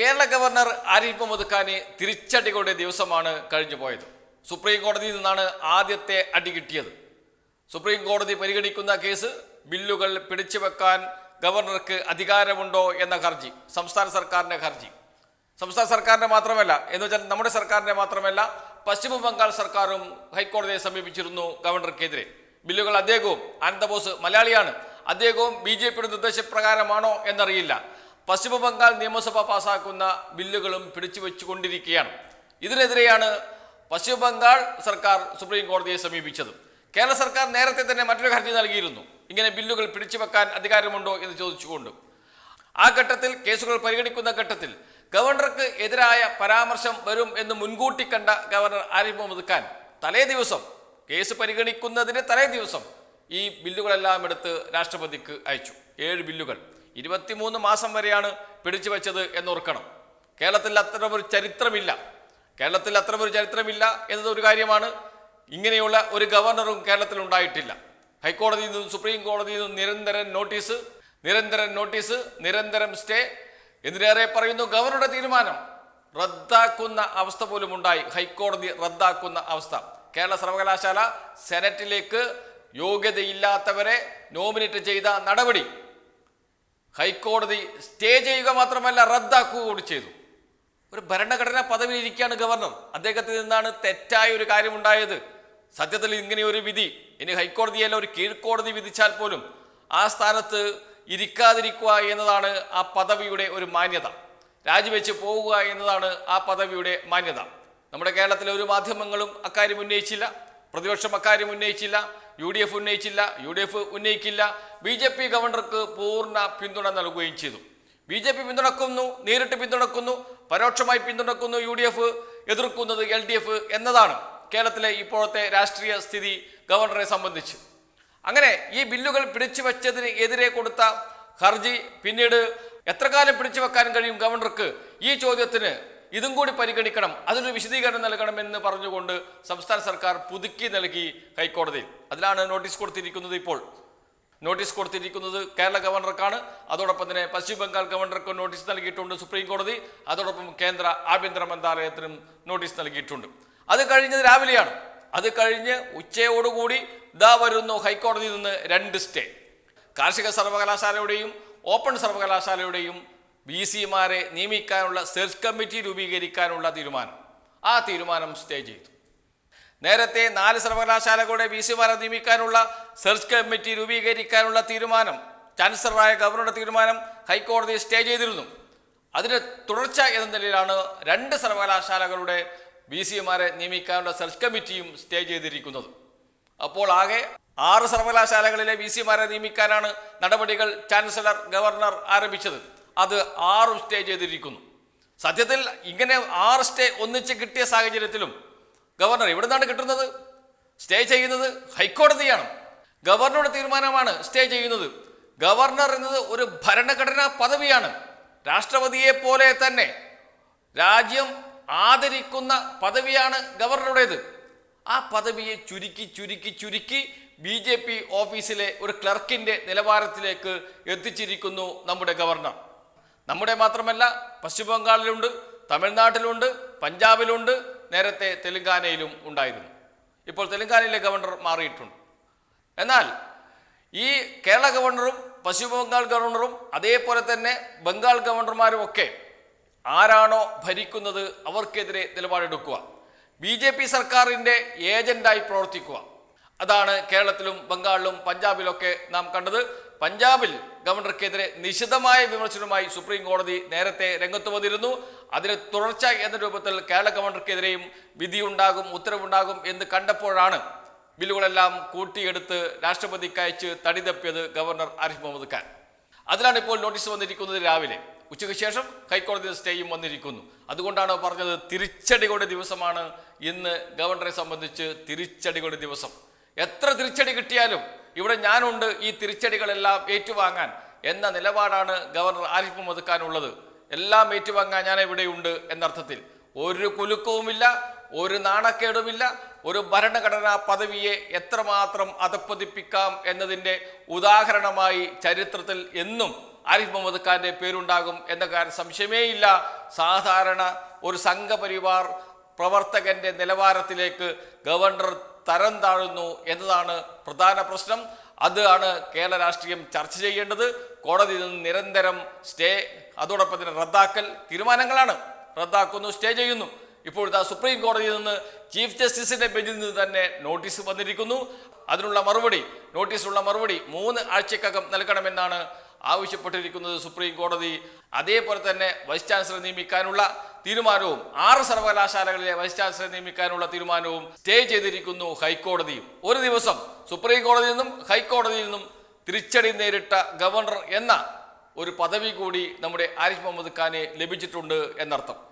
Kerala governor Arif Muhammad ഖാന് തിരിച്ചടികളുടെ ദിവസമാണ് കഴിഞ്ഞു പോയത് സുപ്രീം കോടതിയിൽ നിന്നാണ് ആദ്യത്തെ അടി കിട്ടിയത്. സുപ്രീം കോടതി പരിഗണിക്കുന്ന കേസ് ബില്ലുകൾ പിടിച്ചുവെക്കാൻ ഗവർണർക്ക് അധികാരമുണ്ടോ എന്ന ഹർജി സംസ്ഥാന സർക്കാരിന്റെ ഹർജി. സംസ്ഥാന സർക്കാരിന്റെ മാത്രമല്ല എന്ന് വെച്ചാൽ നമ്മുടെ സർക്കാരിന്റെ മാത്രമല്ല പശ്ചിമ ബംഗാൾ സർക്കാരും ഹൈക്കോടതിയെ സമീപിച്ചിരുന്നു ഗവർണർക്കെതിരെ. ബില്ലുകൾ അദ്ദേഹവും ആനന്ദബോസ് മലയാളിയാണ്. അദ്ദേഹവും ബി ജെ പിയുടെ നിർദ്ദേശപ്രകാരമാണോ എന്നറിയില്ല. പശ്ചിമ ബംഗാൾ നിയമസഭ പാസാക്കുന്ന ബില്ലുകളും പിടിച്ചു വെച്ചുകൊണ്ടിരിക്കുകയാണ് ഇതിനെതിരെയാണ് പശ്ചിമ ബംഗാൾ സർക്കാർ സുപ്രീം കോടതിയെ സമീപിച്ചത്. കേരള സർക്കാർ നേരത്തെ തന്നെ മറ്റൊരു ഹർജി നൽകിയിരുന്നു. ഇങ്ങനെ ബില്ലുകൾ പിടിച്ചു വെക്കാൻ അധികാരമുണ്ടോ എന്ന് ചോദിച്ചുകൊണ്ട്. ആ ഘട്ടത്തിൽ കേസുകൾ പരിഗണിക്കുന്ന ഘട്ടത്തിൽ ഗവർണർക്ക് എതിരായ പരാമർശം വരും എന്ന് മുൻകൂട്ടി കണ്ട ഗവർണർ ആരിഫ് മുഹമ്മദ് ഖാൻ തലേ ദിവസം കേസ് പരിഗണിക്കുന്നതിന് തലേ ദിവസം ഈ ബില്ലുകളെല്ലാം എടുത്ത് രാഷ്ട്രപതിക്ക് അയച്ചു. ഏഴ് ബില്ലുകൾ. ഇരുപത്തിമൂന്ന് മാസം വരെയാണ് പിടിച്ചു വെച്ചത് എന്നോർക്കണം. കേരളത്തിൽ അത്തരമൊരു ചരിത്രമില്ല. കേരളത്തിൽ അത്തരമൊരു ചരിത്രമില്ല എന്നത് ഒരു കാര്യമാണ്. ഇങ്ങനെയുള്ള ഒരു ഗവർണറും കേരളത്തിൽ ഉണ്ടായിട്ടില്ല. ഹൈക്കോടതിയിൽ നിന്നും സുപ്രീം കോടതിയിൽ നിന്നും നിരന്തരം നോട്ടീസ് നിരന്തരം നോട്ടീസ് നിരന്തരം സ്റ്റേ എന്തിനേറെ പറയുന്നു ഗവർണറുടെ തീരുമാനം. റദ്ദാക്കുന്ന അവസ്ഥ പോലും ഉണ്ടായി. ഹൈക്കോടതി റദ്ദാക്കുന്ന അവസ്ഥ. കേരള സർവകലാശാല സെനറ്റിലേക്ക് യോഗ്യതയില്ലാത്തവരെ നോമിനേറ്റ് ചെയ്ത നടപടി. ഹൈക്കോടതി സ്റ്റേ ചെയ്യുക മാത്രമല്ല റദ്ദാക്കുക കൂടി ചെയ്തു. ഒരു ഭരണഘടനാ പദവിയിൽ ഇരിക്കുകയാണ് ഗവർണർ. അദ്ദേഹത്തിൽ നിന്നാണ് തെറ്റായ ഒരു കാര്യമുണ്ടായത്. സത്യത്തിൽ ഇങ്ങനെ ഒരു വിധി ഇനി ഹൈക്കോടതിയല്ല ഒരു കീഴ്ക്കോടതി വിധിച്ചാൽ പോലും ആ സ്ഥാനത്ത് ഇരിക്കാതിരിക്കുക എന്നതാണ് ആ പദവിയുടെ ഒരു മാന്യത. രാജിവെച്ച് പോവുക എന്നതാണ് ആ പദവിയുടെ മാന്യത. നമ്മുടെ കേരളത്തിലെ ഒരു മാധ്യമങ്ങളും അക്കാര്യം ഉന്നയിച്ചില്ല. പ്രതിപക്ഷം അക്കാര്യം ഉന്നയിച്ചില്ല യു ഡി എഫ് ഉന്നയിച്ചില്ല യു ഡി എഫ് ഉന്നയിക്കില്ല ബി ജെ പി ഗവർണർക്ക് പൂർണ പിന്തുണ നൽകുകയും ചെയ്തു. ബി ജെ പി പിന്തുണക്കുന്നു നേരിട്ട് പിന്തുണക്കുന്നു പരോക്ഷമായി പിന്തുണക്കുന്നു യു ഡി എഫ് എതിർക്കുന്നത് എൽ ഡി എഫ് എന്നതാണ് കേരളത്തിലെ ഇപ്പോഴത്തെ രാഷ്ട്രീയ സ്ഥിതി ഗവർണറെ സംബന്ധിച്ച്. അങ്ങനെ ഈ ബില്ലുകൾ പിടിച്ചു വച്ചതിന് എതിരെ കൊടുത്ത ഹർജി പിന്നീട് എത്ര കാലം പിടിച്ചു വെക്കാൻ കഴിയും ഗവർണർക്ക്? ഈ ചോദ്യത്തിന് ഇതും കൂടി പരിഗണിക്കണം അതിനൊരു വിശദീകരണം നൽകണമെന്ന് പറഞ്ഞുകൊണ്ട് സംസ്ഥാന സർക്കാർ പുതുക്കി നൽകി ഹൈക്കോടതിയിൽ. അതിലാണ് നോട്ടീസ് കൊടുത്തിരിക്കുന്നത് ഇപ്പോൾ. നോട്ടീസ് കൊടുത്തിരിക്കുന്നത് കേരള ഗവർണർക്കാണ്. അതോടൊപ്പം തന്നെ പശ്ചിമ ബംഗാൾ ഗവർണർക്ക് നോട്ടീസ് നൽകിയിട്ടുണ്ട് സുപ്രീം കോടതി. അതോടൊപ്പം കേന്ദ്ര ആഭ്യന്തര മന്ത്രാലയത്തിനും നോട്ടീസ് നൽകിയിട്ടുണ്ട്. അത് കഴിഞ്ഞത് രാവിലെയാണ്. അത് കഴിഞ്ഞ് ഉച്ചയോടുകൂടി ഇതാ വരുന്നു ഹൈക്കോടതിയിൽ നിന്ന് രണ്ട് സ്റ്റേ. കാർഷിക സർവകലാശാലയുടെയും ഓപ്പൺ സർവകലാശാലയുടെയും ബി സിമാരെ നിയമിക്കാനുള്ള സെർച്ച് കമ്മിറ്റി രൂപീകരിക്കാനുള്ള തീരുമാനം. ആ തീരുമാനം സ്റ്റേ ചെയ്തു. നേരത്തെ നാല് സർവകലാശാലകളുടെ വി സിമാരെ നിയമിക്കാനുള്ള സെർച്ച് കമ്മിറ്റി രൂപീകരിക്കാനുള്ള തീരുമാനം ചാൻസലറായ ഗവർണറുടെ തീരുമാനം ഹൈക്കോടതി സ്റ്റേ ചെയ്തിരുന്നു. അതിന് തുടർച്ച എന്ന നിലയിലാണ് രണ്ട് സർവകലാശാലകളുടെ വി സിമാരെ നിയമിക്കാനുള്ള സെർച്ച് കമ്മിറ്റിയും സ്റ്റേ ചെയ്തിരിക്കുന്നത്. അപ്പോൾ ആകെ ആറ് സർവകലാശാലകളിലെ വി സിമാരെ നിയമിക്കാനാണ് നടപടികൾ ചാൻസലർ ഗവർണർ ആരംഭിച്ചത്. അത് ആറും സ്റ്റേ ചെയ്തിരിക്കുന്നു. സത്യത്തിൽ ഇങ്ങനെ ആറ് സ്റ്റേ ഒന്നിച്ച് കിട്ടിയ സാഹചര്യത്തിലും ഗവർണർ ഇവിടെ നിന്നാണ് കിട്ടുന്നത്? സ്റ്റേ ചെയ്യുന്നത് ഹൈക്കോടതിയാണ്. ഗവർണറുടെ തീരുമാനമാണ് സ്റ്റേ ചെയ്യുന്നത്. ഗവർണർ എന്നത് ഒരു ഭരണഘടനാ പദവിയാണ്. രാഷ്ട്രപതിയെ പോലെ തന്നെ രാജ്യം ആദരിക്കുന്ന പദവിയാണ് ഗവർണറുടേത്. ആ പദവിയെ ചുരുക്കി ചുരുക്കി ചുരുക്കി ബി ജെ പി ഓഫീസിലെ ഒരു ക്ലർക്കിന്റെ നിലവാരത്തിലേക്ക് എത്തിച്ചിരിക്കുന്നു നമ്മുടെ ഗവർണർ. നമ്മുടെ മാത്രമല്ല പശ്ചിമ ബംഗാളിലുണ്ട് തമിഴ്നാട്ടിലുണ്ട് പഞ്ചാബിലുണ്ട് നേരത്തെ തെലുങ്കാനയിലും ഉണ്ടായിരുന്നു. ഇപ്പോൾ തെലുങ്കാനയിലെ ഗവർണർ മാറിയിട്ടുണ്ട്. എന്നാൽ ഈ കേരള ഗവർണറും പശ്ചിമ ബംഗാൾ ഗവർണറും അതേപോലെ തന്നെ ബംഗാൾ ഗവർണർമാരും ഒക്കെ ആരാണോ ഭരിക്കുന്നത് അവർക്കെതിരെ നിലപാടെടുക്കുക. ബി ജെ പി സർക്കാരിന്റെ ഏജന്റായി പ്രവർത്തിക്കുക. അതാണ് കേരളത്തിലും ബംഗാളിലും പഞ്ചാബിലൊക്കെ നാം കണ്ടത്. പഞ്ചാബിൽ ഗവർണർക്കെതിരെ നിശിതമായ വിമർശനവുമായി സുപ്രീം കോടതി നേരത്തെ രംഗത്ത് വന്നിരുന്നു. അതിന് തുടർച്ച എന്ന രൂപത്തിൽ കേരള ഗവർണർക്കെതിരെയും വിധിയുണ്ടാകും ഉത്തരവുണ്ടാകും എന്ന് കണ്ടപ്പോഴാണ് ബില്ലുകളെല്ലാം കൂട്ടിയെടുത്ത് രാഷ്ട്രപതിക്ക് അയച്ച് തടി തപ്പിയത് ഗവർണർ ആരിഫ് മുഹമ്മദ് ഖാൻ. അതിലാണ് ഇപ്പോൾ നോട്ടീസ് വന്നിരിക്കുന്നത് രാവിലെ. ഉച്ചയ്ക്ക് ശേഷം ഹൈക്കോടതി സ്റ്റേയും വന്നിരിക്കുന്നു. അതുകൊണ്ടാണ് പറഞ്ഞത് തിരിച്ചടികളുടെ ദിവസമാണ് ഇന്ന് ഗവർണറെ സംബന്ധിച്ച് തിരിച്ചടികളുടെ ദിവസം. എത്ര തിരിച്ചടി കിട്ടിയാലും ഇവിടെ ഞാനുണ്ട് ഈ തിരിച്ചടികളെല്ലാം ഏറ്റുവാങ്ങാൻ എന്ന നിലപാടാണ് ഗവർണർ ആരിഫ് മുഹമ്മദ് ഖാൻ ഉള്ളത്. എല്ലാം ഏറ്റുവാങ്ങാൻ ഞാൻ ഇവിടെയുണ്ട് എന്നർത്ഥത്തിൽ. ഒരു കുലുക്കവുമില്ല ഒരു നാണക്കേടുമില്ല ഒരു ഭരണഘടനാ പദവിയെ എത്രമാത്രം അധപ്പതിപ്പിക്കാം എന്നതിന്റെ ഉദാഹരണമായി ചരിത്രത്തിൽ എന്നും ആരിഫ് മുഹമ്മദ് ഖാന്റെ പേരുണ്ടാകും എന്ന കാര്യം സംശയമേയില്ല. സാധാരണ ഒരു സംഘപരിവാർ പ്രവർത്തകന്റെ നിലവാരത്തിലേക്ക് ഗവർണർ തരം താഴുന്നു എന്നതാണ് പ്രധാന പ്രശ്നം. അതാണ് കേരള രാഷ്ട്രീയം ചർച്ച ചെയ്യേണ്ടത്. കോടതി നിരന്തരം സ്റ്റേ അതോടൊപ്പം തന്നെ റദ്ദാക്കൽ തീരുമാനങ്ങളാണ് റദ്ദാക്കുന്നു സ്റ്റേ ചെയ്യുന്നു. ഇപ്പോഴത്തെ സുപ്രീം കോടതിയിൽ നിന്ന് ചീഫ് ജസ്റ്റിസിന്റെ ബെഞ്ചിൽ നിന്ന് തന്നെ നോട്ടീസ് വന്നിരിക്കുന്നു. അതിനുള്ള മറുപടി നോട്ടീസിനുള്ള മറുപടി മൂന്ന് ആഴ്ചക്കകം നൽകണമെന്നാണ് ആവശ്യപ്പെട്ടിരിക്കുന്നത് സുപ്രീം കോടതി. അതേപോലെ തന്നെ വൈസ് ചാൻസലർ നിയമിക്കാനുള്ള തീരുമാനവും ആറ് സർവകലാശാലകളിലെ വൈസ് ചാൻസലറെ നിയമിക്കാനുള്ള തീരുമാനവും സ്റ്റേ ചെയ്തിരിക്കുന്നു ഹൈക്കോടതിയും. ഒരു ദിവസം സുപ്രീം കോടതിയിൽ നിന്നും ഹൈക്കോടതിയിൽ നിന്നും തിരിച്ചടി നേരിട്ട ഗവർണർ എന്ന ഒരു പദവി കൂടി നമ്മുടെ ആരിഫ് മുഹമ്മദ് ഖാനെ ലഭിച്ചിട്ടുണ്ട് എന്നർത്ഥം.